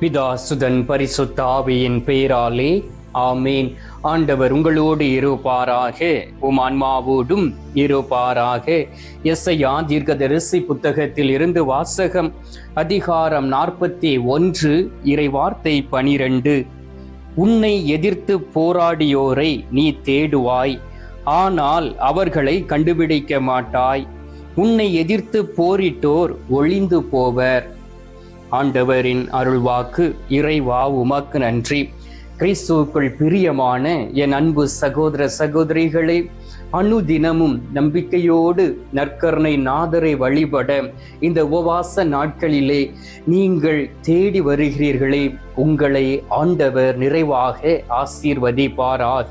பிதா சுதன் பரிசுத்த ஆவியின் பெயராலே ஆமேன். ஆண்டவர் உங்களோடு இருப்பாராக. உம் ஆன்மாவோடும் இருப்பாராக. எஸ்ஐயா தீர்க்கதரிசி புத்தகத்தில் இருந்து வாசகம் அதிகாரம் நாற்பத்தி ஒன்று இறைவார்த்தை பனிரெண்டு. உன்னை எதிர்த்து போராடியோரை நீ தேடுவாய். ஆனால் அவர்களை கண்டுபிடிக்க மாட்டாய். உன்னை எதிர்த்து போரிட்டோர் ஒளிந்து போவர். ஆண்டவரின் அருள்வாக்கு இறைவா உமக்கு நன்றி. கிறிஸ்துவுக்குள் பிரியமான என் அன்பு சகோதர சகோதரிகளை அனுதினமும் நம்பிக்கையோடு நற்கருணை நாதரை வழிபட இந்த உபவாச நாட்களிலே நீங்கள் தேடி வருகிறீர்களே உங்களை ஆண்டவர் நிறைவாக ஆசீர்வதிப்பாராக.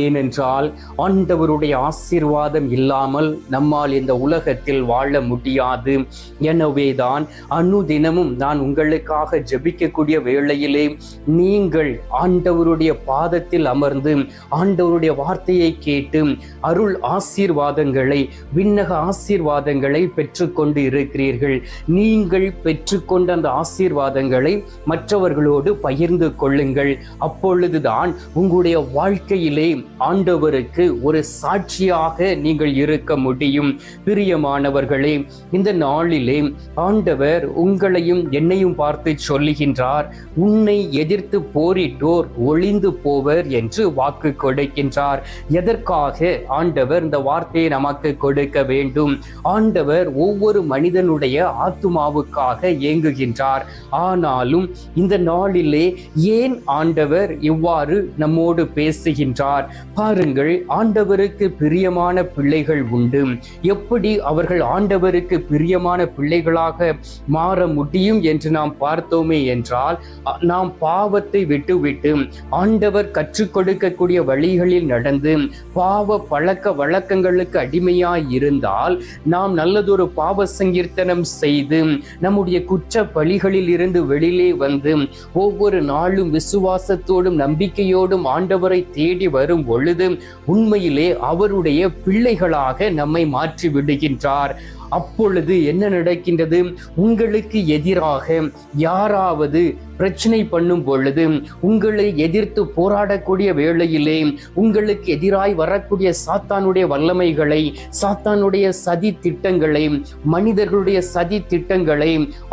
ஏனென்றால் ஆண்டவருடைய ஆசீர்வாதம் இல்லாமல் நம்மால் இந்த உலகத்தில் வாழ முடியாது. எனவேதான் அனுதினமும் நான் உங்களுக்காக ஜெபிக்கக்கூடிய வேளையிலே நீங்கள் ஆண்டவருடைய பாதத்தில் அமர்ந்து ஆண்டவருடைய வார்த்தையை கேட்டு அருள் ஆசீர்வாதங்களை விண்ணக ஆசீர்வாதங்களை பெற்றுக்கொண்டு இருக்கிறீர்கள். நீங்கள் பெற்றுக்கொண்ட அந்த ஆசீர்வாதங்களை மற்றவர்களோடு பகிர்ந்து கொள்ளுங்கள். அப்பொழுதுதான் உங்களுடைய வாழ்க்கையிலே ஆண்டவருக்கு ஒரு சாட்சியாக நீங்கள் இருக்க முடியும். பிரியமானவர்களே இந்த நாளிலே ஆண்டவர் உங்களையும் என்னையும் பார்த்து சொல்லுகின்றார் உன்னை எதிர்த்து போரிட்டோர் ஒளிந்து போவர் என்று வாக்கு கொடுக்கின்றார். எதற்காக? ஆண்டவர் இந்த வார்த்தையை நமக்கு கொடுக்க வேண்டும். ஆண்டவர் ஒவ்வொரு மனிதனுடைய ஆத்துமாவுக்காக இயங்குகின்றார் ஆனாலும் இந்த நாளிலே ஏன் ஆண்டவர் இவ்வாறு நம்மோடு பேசுகின்றார்? பாருங்கள் ஆண்டவருக்கு பிரியமான பிள்ளைகள் உண்டு. எப்படி அவர்கள் ஆண்டவருக்கு பிரியமான பிள்ளைகளாக மாற முடியும் என்று நாம் பார்த்தோமே என்றால் நாம் பாவத்தை விட்டுவிட்டு ஆண்டவர் கற்றுக் கொடுக்கக்கூடிய வழிகளில் நடந்து பாவ பழக்க வழக்கங்களுக்கு அடிமையாய் இருந்தால் நாம் நல்லதொரு பாவ சங்கீர்த்தனம் செய்து நம்முடைய குற்ற பழிகளில் இருந்து வெளியிலே வந்து ஒவ்வொரு நாளும் விசுவாசத்தோடும் நம்பிக்கையோடும் ஆண்டவரை தேடி வரும் பொழுது உண்மையிலே அவருடைய பிள்ளைகளாக நம்மை மாற்றி விடுகின்றார். அப்பொழுது என்ன நடக்கின்றது? உங்களுக்கு எதிராக யாராவது பிரச்சனை பண்ணும் பொழுது உங்களை எதிர்த்து போராடக்கூடிய வேளையிலே உங்களுக்கு எதிராய் வரக்கூடிய சாத்தானுடைய வல்லமைகளை சாத்தானுடைய சதி திட்டங்களை மனிதர்களுடைய சதி திட்டங்களை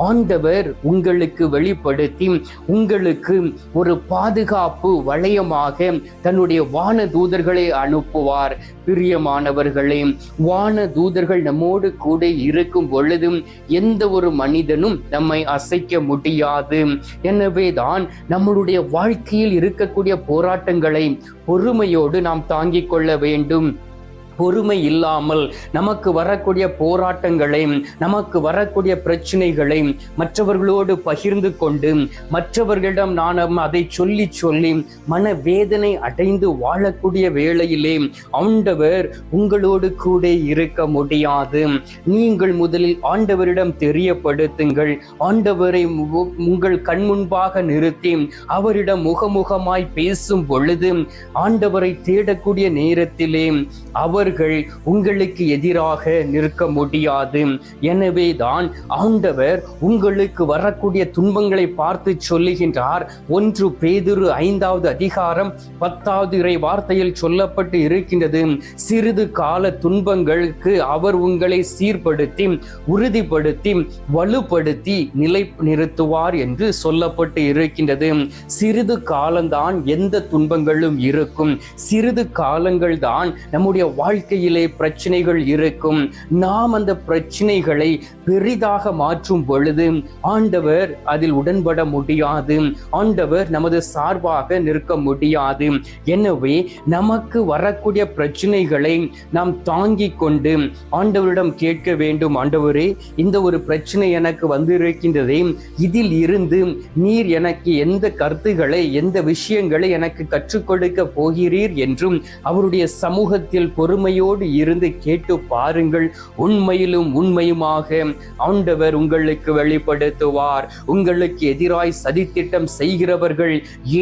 ஆண்டவர் உங்களுக்கு வெளிப்படுத்தி உங்களுக்கு ஒரு பாதுகாப்பு வளையமாக தன்னுடைய வான தூதர்களை அனுப்புவார். பிரியமானவர்களே வான தூதர்கள் நம்மோடு கூட இருக்கும் பொழுதும் எந்த ஒரு மனிதனும் நம்மை அசைக்க முடியாது. எனவே தான் நம்மளுடைய வாழ்க்கையில் இருக்கக்கூடிய போராட்டங்களை பொறுமையோடு நாம் தாங்கிக் கொள்ள வேண்டும். பொறுமை இல்லாமல் நமக்கு வரக்கூடிய போராட்டங்களை நமக்கு வரக்கூடிய பிரச்சனைகளை மற்றவர்களோடு பகிர்ந்து கொண்டு மற்றவர்களிடம் நாம் அதை சொல்லி சொல்லி மன வேதனை அடைந்து வாழக்கூடிய வேளையிலே ஆண்டவர் உங்களோடு கூட இருக்க முடியாது. நீங்கள் முதலில் ஆண்டவரிடம் தெரியப்படுத்துங்கள். ஆண்டவரை உங்கள் கண் முன்பாக நிறுத்தி அவரிடம் முகமுகமாய் பேசும் பொழுது ஆண்டவரை தேடக்கூடிய நேரத்திலே அவர் அவர்கள் உங்களுக்கு எதிராக நிற்க முடியாது. எனவே தான் ஆண்டவர் உங்களுக்கு வரக்கூடிய துன்பங்களை பார்த்து சொல்லுகின்றார். ஒன்று பேதுரு ஐந்தாவது அதிகாரம் பத்தாவது இறை வார்த்தையில் சொல்லப்பட்டு இருக்கின்றது. சிறிது கால துன்பங்களுக்கு அவர் உங்களை சீர்படுத்தி உறுதிப்படுத்தி வலுப்படுத்தி நிலை நிறுத்துவார் என்று சொல்லப்பட்டு இருக்கின்றது. சிறிது காலம்தான் எந்த துன்பங்களும் இருக்கும். சிறிது காலங்கள் தான் நம்முடைய வாழ்க்கையிலே பிரச்சனைகள் இருக்கும். நாம் அந்த பிரச்சனைகளை பெரிதாக மாற்றும் பொழுது ஆண்டவர் அதில் உடன்பட முடியாது. ஆண்டவர் நமது சார்பாக நிற்க முடியாது. எனவே நமக்கு வரக்கூடிய பிரச்சனைகளை நாம் தாங்கிக் கொண்டு ஆண்டவரிடம் கேட்க வேண்டும். ஆண்டவரே இந்த ஒரு பிரச்சனை எனக்கு வந்திருக்கின்றதே. இதில் இருந்து நீர் எனக்கு எந்த கருத்துக்களை எந்த விஷயங்களை எனக்கு கற்றுக் கொடுக்க போகிறீர் என்றும் அவருடைய சமூகத்தில் பொறுமை பொறுமையோடு இருந்து கேட்டு பாருங்கள். உண்மையிலும் உண்மையுமாக ஆண்டவர் உங்களுக்கு வெளிப்படுத்துவார். உங்களுக்கு எதிராய் சதித்திட்டம் செய்கிறவர்கள்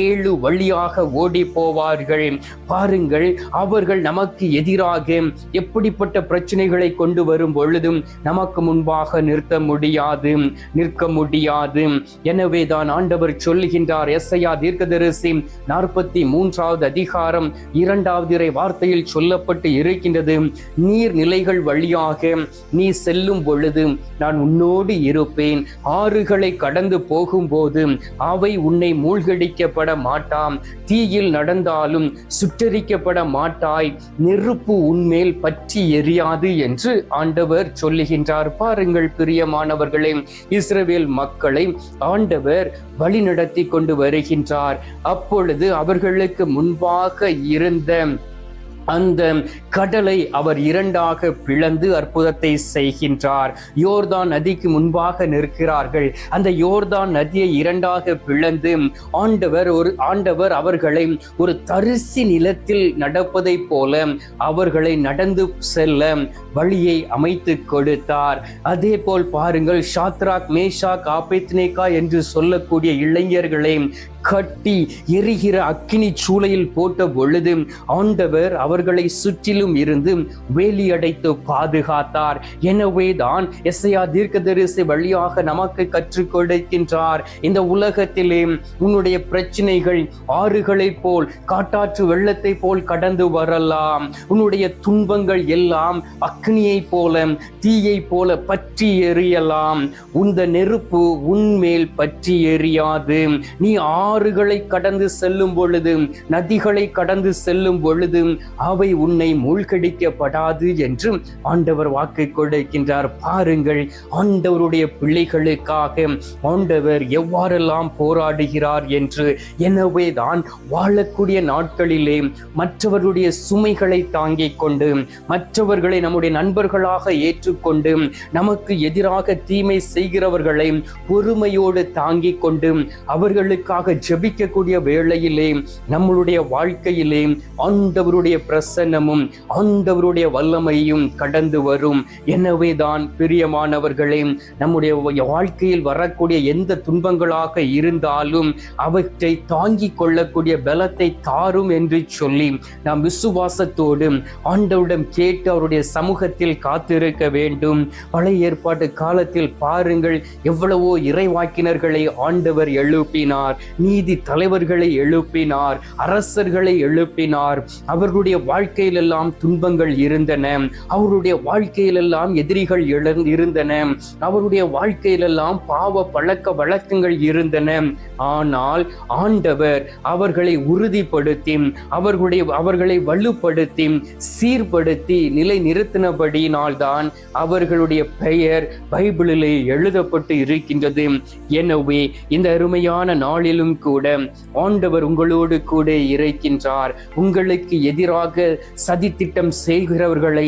ஏழு வழியாக ஓடி போவார்கள். பாருங்கள் அவர்கள் நமக்கு எதிராக எப்படிப்பட்ட பிரச்சனைகளை கொண்டு வரும் பொழுதும் நமக்கு முன்பாக நிறுத்த முடியாது. நிற்க முடியாது. எனவே தான் ஆண்டவர் சொல்லுகின்றார் எஸ்ஐயா தீர்க்கதரிசி நாற்பத்தி மூன்றாவது அதிகாரம் இரண்டாவது இறை வார்த்தையில் சொல்லப்பட்டு இரு இருக்கின்றது நீர் நிலைகள் வழியாக நீ செல்லும் பொழுது நான் உன்னோடு இருப்பேன். ஆறுகளை கடந்து போகும்போது அவை உன்னை மூழ்கடிக்கப்பட மாட்டாம். தீயில் நடந்தாலும் சுட்டரிக்கப்பட மாட்டாய். நெருப்பு உன்மேல் பற்றி எரியாது என்று ஆண்டவர் சொல்லுகின்றார். பாருங்கள் பிரியமானவர்களே இஸ்ரவேல் மக்களை ஆண்டவர் வழிநடத்தி கொண்டு வருகின்றார். அப்பொழுது அவர்களுக்கு முன்பாக இருந்த அந்த கடலை அவர் இரண்டாக பிளந்து அற்புதத்தை செய்கின்றார். யோர்தான் நதிக்கு முன்பாக நிற்கிறார்கள். அந்த யோர்தான் நதியை இரண்டாக பிளந்து ஆண்டவர் ஒரு ஆண்டவர் அவர்களை ஒரு தரிசி நிலத்தில் நடப்பதை போல அவர்களை நடந்து செல்ல வழியை அமைத்து கொடுத்தார். அதே போல் பாருங்கள் ஷாத்ராக் மேஷாக் ஆபேத்னேகா என்று சொல்லக்கூடிய இளைஞர்களை கட்டி எரிகிற அக்கினி சூளையில் போட்ட பொழுது ஆண்டவர் அவர்களை சுற்றிலும் இருந்து வேலியடைத்து பாதுகாத்தார். எனவே தான் எஸ்ஐயா தீர்க்கதரிசி வழியாக நமக்கு கற்றுக் கொடுக்கின்றார். இந்த உலகத்திலே உன்னுடைய பிரச்சனைகள் ஆறுகளைப் போல் காட்டாற்று வெள்ளத்தை போல் கடந்து வரலாம். உன்னுடைய துன்பங்கள் எல்லாம் அக்னியை போல தீயை போல பற்றி எரியலாம் உந்த நெருப்பு உன்மேல் பற்றி எரியாது. நீ ஆறுகளை கடந்து செல்லும் பொழுது நதிகளை கடந்து செல்லும் பொழுது அவை உன்னை மூழ்கடிக்கப்படாது என்று ஆண்டவர் வாக்கு கொடுக்கின்றார். பாருங்கள் ஆண்டவருடைய பிள்ளைகளுக்காக ஆண்டவர் எவ்வாறெல்லாம் போராடுகிறார் என்று. எனவே தான் வாழக்கூடிய நாட்களிலே மற்றவருடைய சுமைகளை தாங்கிக் கொண்டு மற்றவர்களை நம்முடைய நண்பர்களாக ஏற்றுக்கொண்டு நமக்கு எதிராக தீமை செய்கிறவர்களை பொறுமையோடு தாங்கிக் கொண்டு அவர்களுக்காக ஜெபிக்கக்கூடிய வேளையிலே நம்மளுடைய வாழ்க்கையிலே ஆண்டவருடைய பிரசன்னமும் ஆண்டவருடைய வல்லமையும் கடந்து வரும். எனவே தான் பிரியமானவர்களே நம்முடைய வாழ்க்கையில் வரக்கூடிய எந்த துன்பங்களாக இருந்தாலும் அவற்றை தாங்கிக் கொள்ளக்கூடிய பலத்தை தாரும் என்று சொல்லி நாம் விசுவாசத்தோடு ஆண்டவரிடம் கேட்டு அவருடைய சமூகத்தில் காத்திருக்க வேண்டும். பழைய ஏற்பாட்டு காலத்தில் பாருங்கள் எவ்வளவோ இறைவாக்கினர்களை ஆண்டவர் எழுப்பினார். நீ நீதி தலைவர்களை எழுப்பினார் அரசர்களை எழுப்பினார். அவர்களுடைய வாழ்க்கையிலெல்லாம் துன்பங்கள் இருந்தன. அவருடைய வாழ்க்கையிலெல்லாம் எதிரிகள் எழுந் இருந்தன. அவருடைய வாழ்க்கையிலெல்லாம் பாவ பழக்க வழக்கங்கள் இருந்தன. ஆனால் ஆண்டவர் அவர்களை உறுதிப்படுத்தி அவர்களுடைய அவர்களை வலுப்படுத்தி சீர்படுத்தி நிலை நிறுத்தினபடியினால்தான் அவர்களுடைய பெயர் பைபிளிலே எழுதப்பட்டு இருக்கின்றது. எனவே இந்த அருமையான நாளிலும் கூட ஆண்டவர் உங்களோடு கூட இருக்கின்றார் உங்களுக்கு எதிராக சதித்திட்டம் செய்கிறவர்களை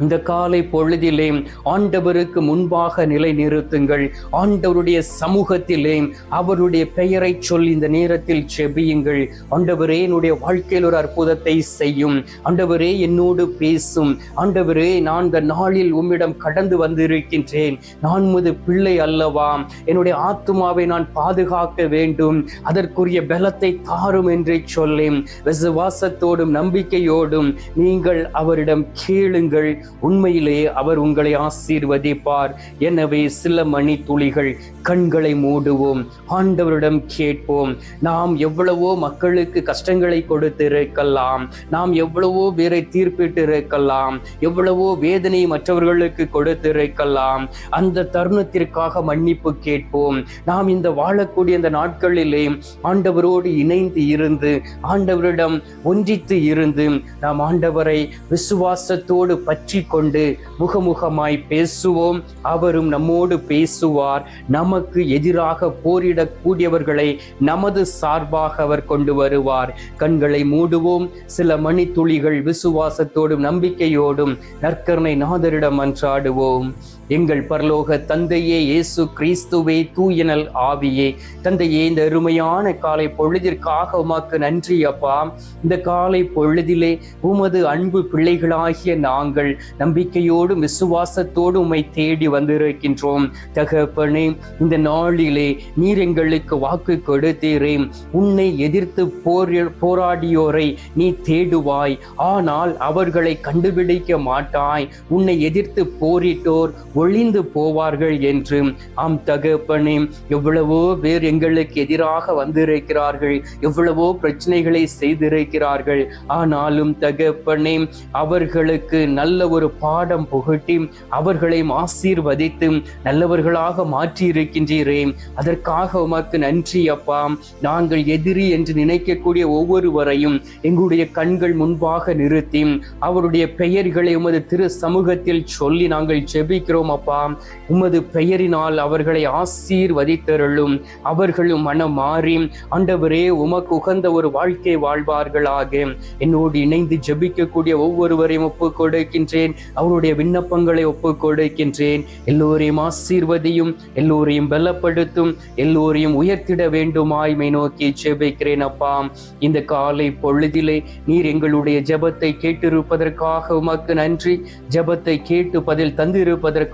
இந்த காலை பொழுதிலே ஆண்டவருக்கு முன்பாக நிலை நிறுத்துங்கள் ஆண்டவருடைய சமூகத்திலே அவருடைய பெயரை சொல்லி இந்த நேரத்தில் செபியுங்கள். ஆண்டவரே என்னுடைய வாழ்க்கையில் ஒரு அற்புதத்தை செய்யும். ஆண்டவரே என்னோடு பேசும். ஆண்டவரே நான் இந்த நாளில் உம்மிடம் கடந்து வந்திருக்கின்றேன். நான் முது பிள்ளை அல்லவா? என்னுடைய ஆத்மாவை நான் பாதுகாக்க வேண்டும். அதற்குரிய பலத்தை தாரும் என்று சொல்லி விசுவாசத்தோடும் நம்பிக்கையோடும் நீங்கள் அவரிடம் கேளுங்கள். உண்மையிலேயே அவர் உங்களை ஆசீர்வதிப்பார். எனவே சில மணி துளிகள் கண்களை மூடுவோம் ஆண்டவரிடம் கேட்போம். நாம் எவ்வளவோ மக்களுக்கு கஷ்டங்களை கொடுத்திருக்கலாம். நாம் எவ்வளவோ பேரை தீர்ப்பிட்டு இருக்கலாம் எவ்வளவோ வேதனை மற்றவர்களுக்கு கொடுத்திருக்கலாம். அந்த தருணத்திற்காக மன்னிப்பு கேட்போம். நாம் இந்த வாழக்கூடிய இந்த நாட்களிலே ஆண்டவரோடு இணைந்து இருந்து ஆண்டவரிடம் ஒன்றித்து இருந்து நாம் ஆண்டவரை விசுவாசத்தோடு பற்றி கொண்டு முகமுகமாய் பேசுவோம். அவரும் நம்மோடு பேசுவார். நமக்கு எதிராக போரிடக்கூடியவர்களை நமது சார்பாக அவர் கொண்டு வருவார். கண்களை மூடுவோம். சில மணித்துளிகள் விசுவாசத்தோடும் நம்பிக்கையோடும் நற்கருணை நாதரிடம் அன்றாடுவோம். எங்கள் பரலோக தந்தையே இயேசு கிறிஸ்துவே தூயனல் ஆவியே. தந்தையே இந்த அருமையான காலை பொழுதிற்காக உமாக்கு நன்றி அப்பா. இந்த காலை பொழுதிலே உமது அன்பு பிள்ளைகளாகிய நாங்கள் நம்பிக்கையோடும் விசுவாசத்தோடு உம்மை தேடி வந்திருக்கின்றோம். தகப்பனே இந்த நாளிலே நீர் எங்களுக்கு வாக்கு கொடுத்தீரே. உன்னை எதிர்த்து போர் போராடியோரை நீ தேடுவாய். ஆனால் அவர்களை கண்டுபிடிக்க மாட்டாய். உன்னை எதிர்த்து போரிட்டோர் ஒளிந்து போவார்கள் என்று ஆம் தகப்பனே எவ்வளவோ பேர் எங்களுக்கு எதிராக வந்திருக்கிறார்கள் எவ்வளவோ பிரச்சனைகளை செய்திருக்கிறார்கள். ஆனாலும் தகப்பனே அவர்களுக்கு நல்ல ஒரு பாடம் புகட்டி அவர்களை ஆசீர்வதித்து நல்லவர்களாக மாற்றியிருக்கின்றீரே. அதற்காக உமக்கு நன்றி அப்பா. நாங்கள் எதிரி என்று நினைக்கக்கூடிய ஒவ்வொருவரையும் எங்களுடைய கண்கள் முன்பாக நிறுத்தி அவருடைய பெயர்களை உமது திரு சமூகத்தில் சொல்லி நாங்கள் ஜெபிக்கிறோம் அப்பா. உமது பெயரினால் அவர்களை ஆசீர்வதித்தருளும். அவர்களும் மனம் மாறி ஆண்டவரே உமக்கு உகந்த ஒரு வாழ்க்கை வாழ்வார்களாக. என்னோடு இணைந்து ஜபிக்கக்கூடிய ஒவ்வொருவரையும் ஒப்புக் கொடுக்கின்றேன். அவருடைய விண்ணப்பங்களை ஒப்புக் கொடுக்கின்றேன். எல்லோரையும் ஆசீர்வதியும் எல்லோரையும் பலப்படுத்தும் எல்லோரையும் உயர்த்திட வேண்டுமாய்மை நோக்கி ஜெபிக்கிறேன் அப்பா. இந்த காலை பொழுதிலே நீர் எங்களுடைய ஜபத்தை கேட்டிருப்பதற்காக உமக்கு நன்றி. ஜபத்தை கேட்டு பதில் தந்திருப்பதற்காக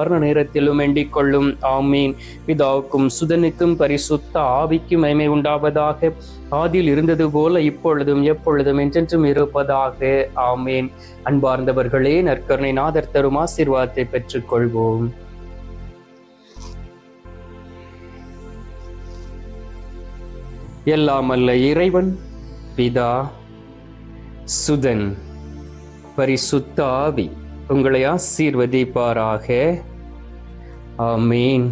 மரண நேரத்திலும் வேண்டிக் கொள்ளும் ஆமீன். பிதாவுக்கும் சுதனுக்கும் பரிசுத்த ஆவிக்கும் மைமை உண்டாவதாக. ஆதியில் இருந்தது போல இப்பொழுதும் எப்பொழுதும் என்றென்றும் இருப்பதாக. ஆமேன். அன்பார்ந்தவர்களே நற்கருணை நாதர் தரும் ஆசீர்வாதத்தை பெற்றுக்கொள்வோம். எல்லாம் அல்ல இறைவன் பிதா சுதன் பரிசுத்த ஆவி உங்களை ஆசீர்வதிப்பாராக. ஆமீன்